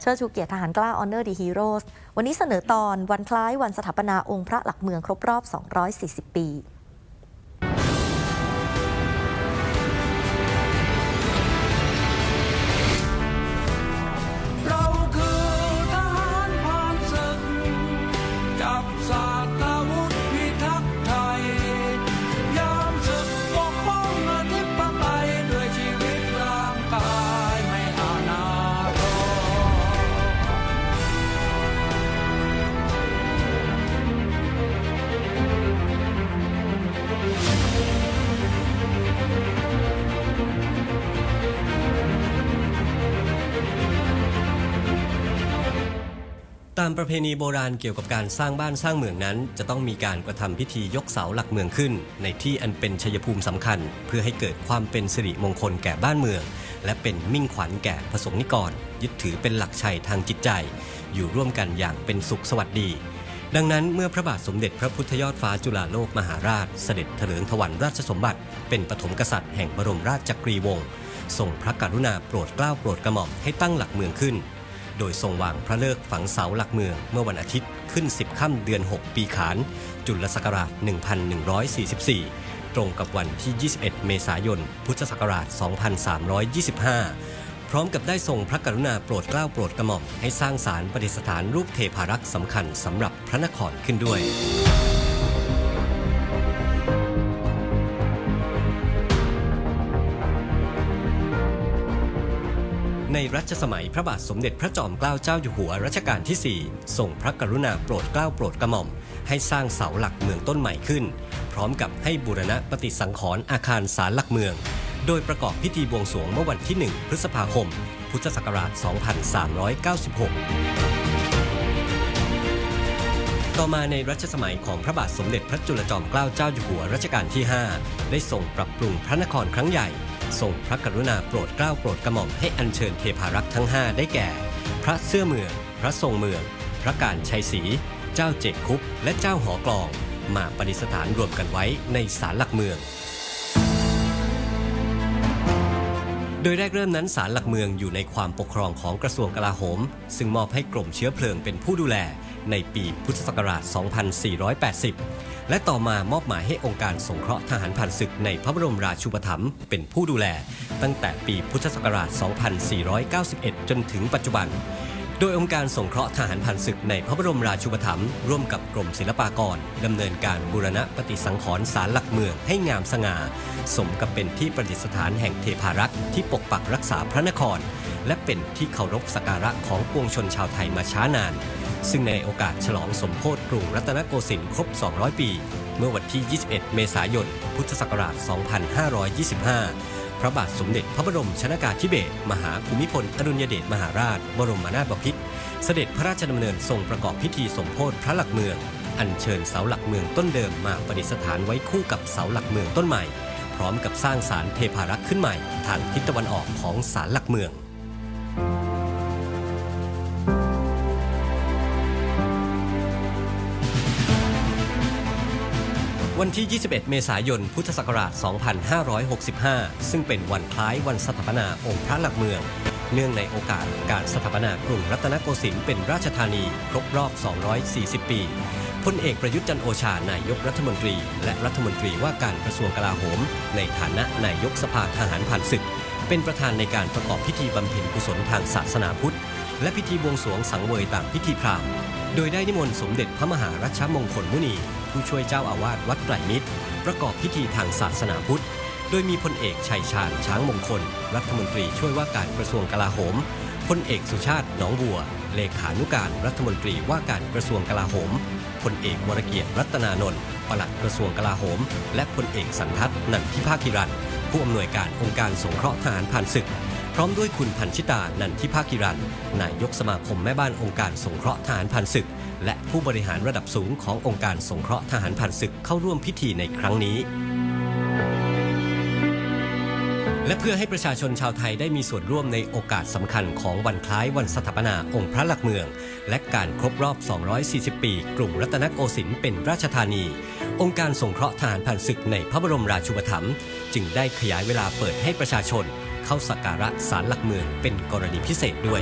เชิดชูเกียรติทหารกล้า Honor the Heroes วันนี้เสนอตอนวันคล้ายวันสถาปนาองค์พระหลักเมืองครบรอบ 240 ปีเราคือทหารผ่านศึกจับสา ตามประเพณีโบราณเกี่ยวกับการสร้างบ้านสร้างเมืองนั้น จะต้องมีการกระทำพิธียกเสาหลักเมืองขึ้น ในที่อันเป็นชัยภูมิสำคัญ เพื่อให้เกิดความเป็นสิริมงคลแก่บ้านเมือง และเป็นมิ่งขวัญแก่ประสงค์นิกร ยึดถือเป็นหลักชัยทางจิตใจ อยู่ร่วมกันอย่างเป็นสุขสวัสดี ดังนั้นเมื่อพระบาทสมเด็จพระพุทธยอดฟ้าจุฬาโลกมหาราช เสด็จเถลิงถวัลราชสมบัติ เป็นปฐมกษัตริย์แห่งบรมราชจักรีวงศ์ทรงพระกรุณาโปรดเกล้าโปรดกระหม่อมให้ตั้งหลักเมืองขึ้น โดยทรงวางพระเลิกฝังเสาหลักเมืองเมื่อวันอาทิตย์ขึ้น 10 ค่ำเดือน 6 ปีขาน จุลศักราช 1144 ตรงกับวันที่ 21 เมษายน พุทธศักราช 2325 พร้อมกับได้ทรงพระกรุณาโปรดเกล้าโปรดกระหม่อมให้สร้างสารประดิษฐานรูปเทพารักษ์สำคัญสำหรับพระนครขึ้นด้วย ในรัชสมัยพระบาทสมเด็จพระจอมเกล้าเจ้าอยู่หัวรัชกาลที่ 4 ทรงพระกรุณาโปรดเกล้าโปรดกระหม่อม ให้สร้างเสาหลักเมืองต้นใหม่ขึ้น พร้อมกับให้บูรณะปฏิสังขรณ์อาคารศาลหลักเมือง โดยประกอบพิธีบวงสรวงเมื่อวันที่ 1 พฤษภาคม พุทธศักราช 2396ต่อมาในรัชสมัยของพระบาทสมเด็จพระจุลจอมเกล้าเจ้าอยู่หัวรัชกาลที่ 5 ได้ทรงปรับปรุงพระนครครั้งใหญ่ ทรงพระกรุณาโปรดเกล้าโปรดกระหม่อมให้อัญเชิญเทพารักษ์ทั้ง 5 ได้แก่ พระเสื้อเมือง พระทรงเมือง พระการชัยศรีเจ้าเจกคุปและเจ้าหอกลอง มาประดิษฐานรวมกันไว้ในศาลหลักเมือง โดยแรกเริ่มนั้นศาลหลักเมืองอยู่ในความปกครองของกระทรวงกลาโหม ซึ่งมอบให้กรมเชื้อเพลิงเป็นผู้ดูแล ในปีพุทธศักราช 2480 และต่อมามอบหมายให้องค์การสงเคราะห์ทหารผ่านศึกในพระบรมราชูปถัมภ์เป็นผู้ดูแล ตั้งแต่ปีพุทธศักราช 2491 จนถึงปัจจุบัน โดยองค์การสงเคราะห์ทหารผ่านศึกในพระบรมราชูปถัมภ์ร่วมกับกรมศิลปากรดำเนินการบูรณะปฏิสังขรณ์ศาลหลักเมืองให้งามสง่า สมกับเป็นที่ประดิษฐานแห่งเทพารักษ์ที่ปกปักรักษาพระนคร และเป็นที่เคารพสักการะของปวงชนชาวไทยมาช้านาน ซึ่งในโอกาสฉลองสมโพธิกรุงรัตนโกสินทร์ครบ 200 ปี เมื่อวันที่ 21 เมษายน พุทธศักราช 2525 พระบาทสมเด็จพระบรมชนากาธิเบศรมหาภูมิพลอดุลยเดชมหาราช บรมนาถบพิตรเสด็จพระราชดำเนินทรงประกอบพิธีสมโพธิพระหลักเมือง อัญเชิญเสาหลักเมืองต้นเดิมมาประดิษฐานไว้คู่กับเสาหลักเมืองต้นใหม่ พร้อมกับสร้างศาลเทพารักษ์ขึ้นใหม่ ทางทิศตะวันออกของศาลหลักเมือง วันที่ 21 เมษายน พุทธศักราช 2565 ซึ่งเป็นวันคล้ายวันสถาปนาองค์พระหลักเมือง เนื่องในโอกาสการสถาปนากรุงรัตนโกสินทร์เป็นราชธานีครบรอบ 240 ปีพลเอกประยุทธ์จันโอชานายกรัฐมนตรี และรัฐมนตรีว่าการกระทรวงกลาโหม ในฐานะนายกสภาทหารผ่านศึก เป็นประธานในการประกอบพิธีบำเพ็ญกุศลทางศาสนาพุทธ และพิธีบวงสรวงสังเวยตามพิธีพราหมณ์ โดยได้นิมนต์สมเด็จพระมหารัชมงคลมุนี ผู้ช่วยเจ้าอาวาสวัดไตรมิตร ประกอบพิธีทางศาสนาพุทธ โดยมีพลเอกชัยชาญช้างมงคล รัฐมนตรีช่วยว่าการกระทรวงกลาโหมพลเอกสุชาติหนองบัว เลขานุการรัฐมนตรีว่าการกระทรวงกลาโหมพลเอกวรเกียรติรัตนานนท์ปลัดกระทรวงกลาโหม และพลเอกสันทัศน์นันทิภาคิรันผู้อำนวยการองค์การสงเคราะห์ทหารผ่านศึก ร้อมด้วยคุณพันชิตา นันทิภาคิรันนายกสมาคมแม่บ้านองค์การสงเคราะห์ทหารผ่านศึก และผู้บริหารระดับสูงขององค์การสงเคราะห์ทหารผ่านศึกเข้าร่วมพิธีในครั้งนี้ และเพื่อให้ประชาชนชาวไทยได้มีส่วนร่วมในโอกาสสำคัญของวันคล้ายวันสถาปนาองค์พระหลักเมือง และการครบรอบ 240 ปีกรุงรัตนโกสินทร์เป็นราชธานีองค์การสงเคราะห์ทหารผ่านศึกในพระบรมราชูปถัมภ์จึงได้ขยายเวลาเปิดให้ประชาชน เข้าสักการะศาลหลักเมืองเป็นกรณีพิเศษด้วย